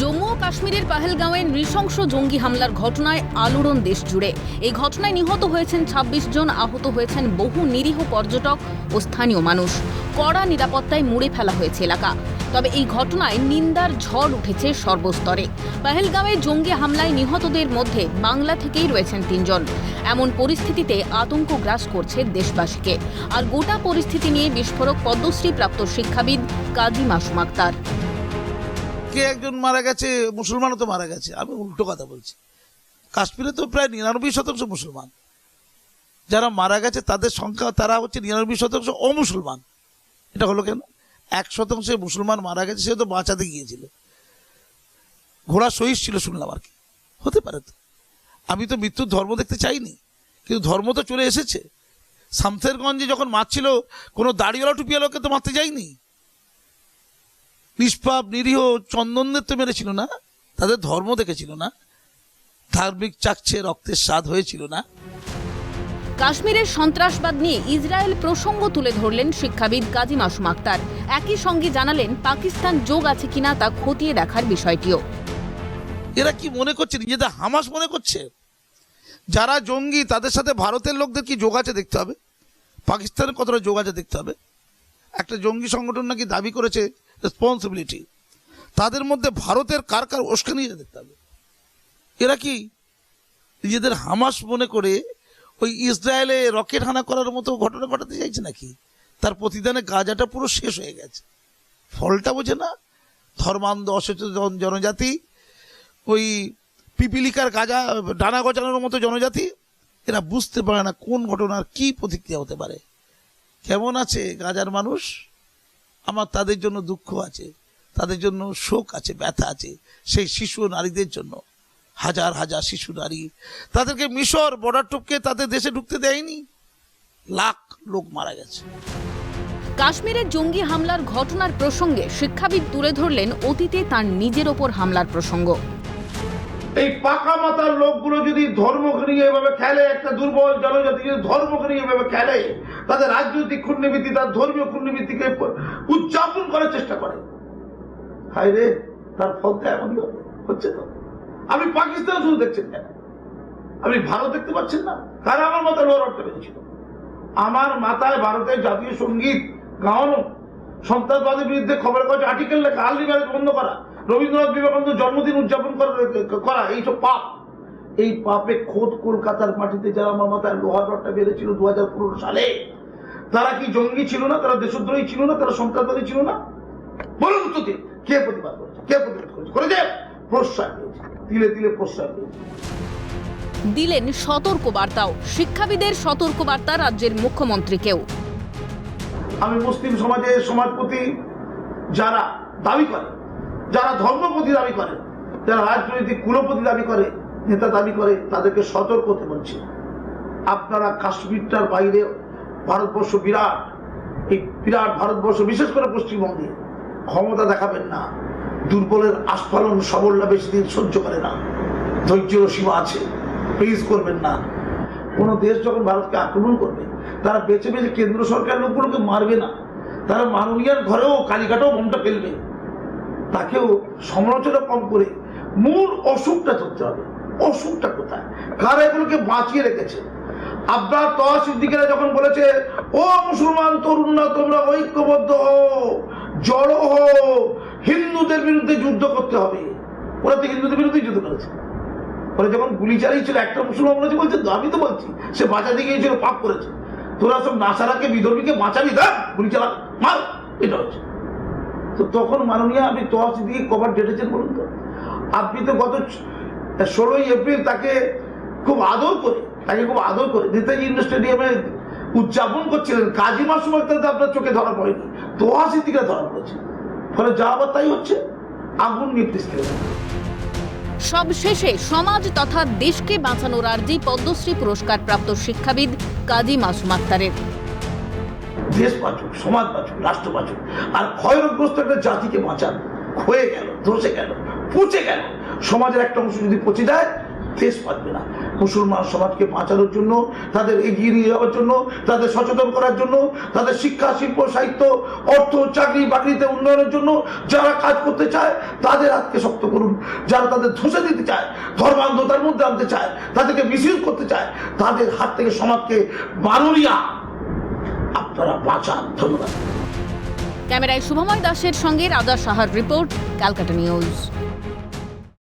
জম্মু ও কাশ্মীরের পাহেলগাঁওয়ে নৃশংস জঙ্গি হামলার ঘটনায় আলোড়ন দেশ জুড়ে এই ঘটনায় নিহত হয়েছেন ২৬ জন, আহত হয়েছেন বহু নিরীহ পর্যটক ও স্থানীয় মানুষ। কড়া নিরাপত্তায় মুড়ে ফেলা হয়েছে এলাকা। তবে এই ঘটনায় নিন্দার ঝড় উঠেছে সর্বস্তরে। পাহেলগাঁওয়ে জঙ্গি হামলায় নিহতদের মধ্যে বাংলা থেকেই রয়েছেন তিনজন। এমন পরিস্থিতিতে আতঙ্ক গ্রাস করছে দেশবাসীকে। আর গোটা পরিস্থিতি নিয়ে বিস্ফোরক পদ্মশ্রী প্রাপ্ত শিক্ষাবিদ কাজী মাসুম আক্তার কে একজন মারা গেছে, মুসলমানও তো মারা গেছে। আমি উল্টো কথা বলছি। কাশ্মীরে তো প্রায় নিরানব্বই শতাংশ মুসলমান। যারা মারা গেছে, তাদের সংখ্যা, তারা হচ্ছে নিরানব্বই শতাংশ অমুসলমান। এটা হলো কেন? এক শতাংশে মুসলমান মারা গেছে সে তো বাঁচাতে গিয়েছিল। ঘোড়া সহিস ছিল শুনলাম আর কি। হতে পারে তো। আমি তো মৃত্যুর ধর্ম দেখতে চাইনি। কিন্তু ধর্ম তো চলে এসেছে। শামসেরগঞ্জে যখন মারছিল, কোনো দাড়িওয়ালা টুপিওয়ালাকে তো মারতে যায়নি নিষ্পাপ নিরীহ চন্দনদের তো মেরেছিল না? তাদের ধর্ম দেখেছিল না? ধার্মিক চাকছে রক্তের স্বাদ হয়েছিল না? কাশ্মীরের সন্ত্রাসবাদ নিয়ে ইসরায়েল প্রসঙ্গ তুলে ধরলেন শিক্ষাবিদ কাজী মাসুম আক্তার। একই সঙ্গে জানালেন পাকিস্তান যোগ আছে কিনা তা খতিয়ে দেখার বিষয়টিও। এরা কি মনে করছে? নিজেদের হামাস মনে করছে? যারা জঙ্গি তাদের সাথে ভারতের লোকদের কি যোগ আছে দেখতে হবে? পাকিস্তানের কতটা যোগ আছে দেখতে হবে? একটা জঙ্গি সংগঠন নাকি দাবি করেছে রেসপন্সিবিলিটি তাদের মধ্যে ভারতের কার কার উস্কানি দেখতে হবে? এরা কি? নিজেদের হামাস মনে করে ওই ইসরায়েলে রকেট হানা করার মতো ঘটনা ঘটাতে চাইছে নাকি? তার প্রতিদানে গাজাটা পুরো শেষ হয়ে গেছে। ফলটা বোঝে না? ধর্মান্ধ, অসচেতন জনজাতি, ওই পিপিলিকার গাজা, ডানা গজানোর মতো জনজাতি, এরা বুঝতে পারে না কোন ঘটনার কি প্রতিক্রিয়া হতে পারে। কেমন আছে গাজার মানুষ? আমার তাদের জন্য দুঃখ আছে তাদের জন্য শোক আছে ব্যথা আছে সেই শিশু নারীদের জন্য। হাজার হাজার শিশু নারী। তাদেরকে মিশর বর্ডার টপকে তাদের দেশে ঢুকতে দেয়নি। লাখ লোক মারা গেছে। কাশ্মীরের জঙ্গি হামলার ঘটনার প্রসঙ্গে শিক্ষাবিদ তুলে ধরলেন অতীতে তার নিজের ওপর হামলার প্রসঙ্গ। এই পাকা মাথার লোকগুলো যদি ধর্মকে নিয়ে এভাবে খেলে একটা দুর্বল জনজাতি যদি ধর্মকে নিয়ে এভাবে খেলে তাদের রাজনৈতিক খুন্নিবৃত্তি তার ধর্মীয় খুন্নিবৃত্তিকে উদযাপন করার চেষ্টা করে। হাই রে, তার ফল তো এমনই হচ্ছে তো। আমি পাকিস্তান শুধু দেখছেন কেন? আপনি ভারত দেখতে পাচ্ছেন না? কারা আমার মাথায় লোয়ার অর্থ পেয়েছিল আমার মাথায় ভারতের জাতীয় সংগীত গাওয়ানো, সন্ত্রাসবাদের বিরুদ্ধে খবরের কাগজ আর্টিকেল লেখা আর্লি ম্যারেজ বন্ধ করা, রবীন্দ্রনাথ বিবেকানন্দ জন্মদিন উদযাপন করা- করা, এইসব পাপ। এই পাপে খোদ কলকাতার মাটিতে যারা আমার মাথায় লোহার রডটা বেড়েছিল দু হাজার পনেরো সালে তারা কি জঙ্গি ছিল না? তারা দেশদ্রোহী ছিল না? তারা সন্ত্রাসবাদী ছিল না? বলুন তো দিন, কে প্রতিবাদ করেছে? কে প্রতিবাদ করেছে? করেছে? প্রশ্রয় পেয়েছে। তিলে তিলে প্রশ্রয় পেয়েছে। দিলেন সতর্ক বার্তাও শিক্ষাবিদের সতর্ক বার্তা রাজ্যের মুখ্যমন্ত্রীকেও আমি মুসলিম সমাজের সমাজপতি যারা দাবি করে যারা ধর্মপতি দাবি করে যারা রাজনৈতিক কুলপতি দাবি করে নেতা দাবি করে তাদেরকে সতর্ক হতে বলছি। আপনারা কাশ্মীরটার বাইরে ভারতবর্ষ বিরাট। এই বিরাট ভারতবর্ষ, বিশেষ করে পশ্চিমবঙ্গে, ক্ষমতা দেখাবেন না। দুর্বলের আস্ফালন সবলরা বেশি দিন সহ্য করে না। ধৈর্যের সীমা আছে প্লিজ করবেন না। কোন দেশ যখন ভারতকে আক্রমণ করবে, তারা বেছে বেছে কেন্দ্র সরকার লোকগুলোকে মারবে না। তারা মাননীয়ার ঘরেও কালীঘাটেও বোমটা ফেলবে। তাকেও সমালোচনা কম করে মূল অসুখটা ধরতে হবে। অসুখটা কোথায়? কারা এগুলোকে বাঁচিয়ে রেখেছে? আব্বাস তহা সিদ্দিকেরা যখন বলেছে, ও মুসলমান তরুণরা, তোমরা ঐক্যবদ্ধ হো জড়ো হো হিন্দুদের বিরুদ্ধে যুদ্ধ করতে হবে। ওরা তো হিন্দুদের বিরুদ্ধে যুদ্ধ করেছে। ওরা যখন গুলি চালিয়েছিল, একটা মুসলমান বলেছে, বলছে আমি তো বলছি, সে বাঁচাতে গিয়েছিল, পাপ করেছে। তোরা সব নাসারাকে, বিধর্মীকে বাঁচাবি দা গুলি চালা, মার, এটা হচ্ছে। তো তখন মাননীয় আপনি তহসি দিয়ে কভার ডেটেছেন বলুন তো। আপনি তো গত ষোলোই এপ্রিল তাকে খুব আদর করে তাকে খুব আদর করে। নেতাজি ইন্ডোর স্টেডিয়ামে উদযাপন করছিলেন। কাজী মাসুম আক্তার আপনার চোখে ধরা পড়েনি। তোহা সিদ্দিকা ধরা পড়েছে। ফলে যা আবার তাই হচ্ছে। আগুন নির্দেশ করে সবশেষে সমাজ তথা দেশকে বাঁচানোর আর্জি পদ্মশ্রী পুরস্কার প্রাপ্ত শিক্ষাবিদ কাজী মাসুম আক্তারের। দেশ বাঁচুক সমাজ বাঁচুক রাষ্ট্র বাঁচুক। আর ক্ষয়রোগ্রস্ত একটা জাতিকে বাঁচান। ক্ষয়ে গেল ধসে গেল পচে গেল। সমাজের একটা অংশ যদি পচে যায় দেশ বাঁচবে না। মুসলমান সমাজকে বাঁচানোর জন্য, তাদের এগিয়ে নিয়ে যাওয়ার জন্য, তাদের সচেতন করার জন্য, তাদের শিক্ষা, শিল্প, সাহিত্য, অর্থ, চাকরি, বাকরিতে উন্নয়নের জন্য যারা কাজ করতে চায়, তাদের হাতকে শক্ত করুন। যারা তাদের ধসে দিতে চায়, ধর্মান্ধতার মধ্যে আনতে চায়, তাদেরকে মিসইউজ করতে চায়, তাদের হাত থেকে সমাজকে মাননীয়া আপনারা বাঁচান। ধন্যবাদ। ক্যামেরায় শুভময় দাসের সঙ্গে রাজা সাহার রিপোর্ট, ক্যালকাটা নিউজ।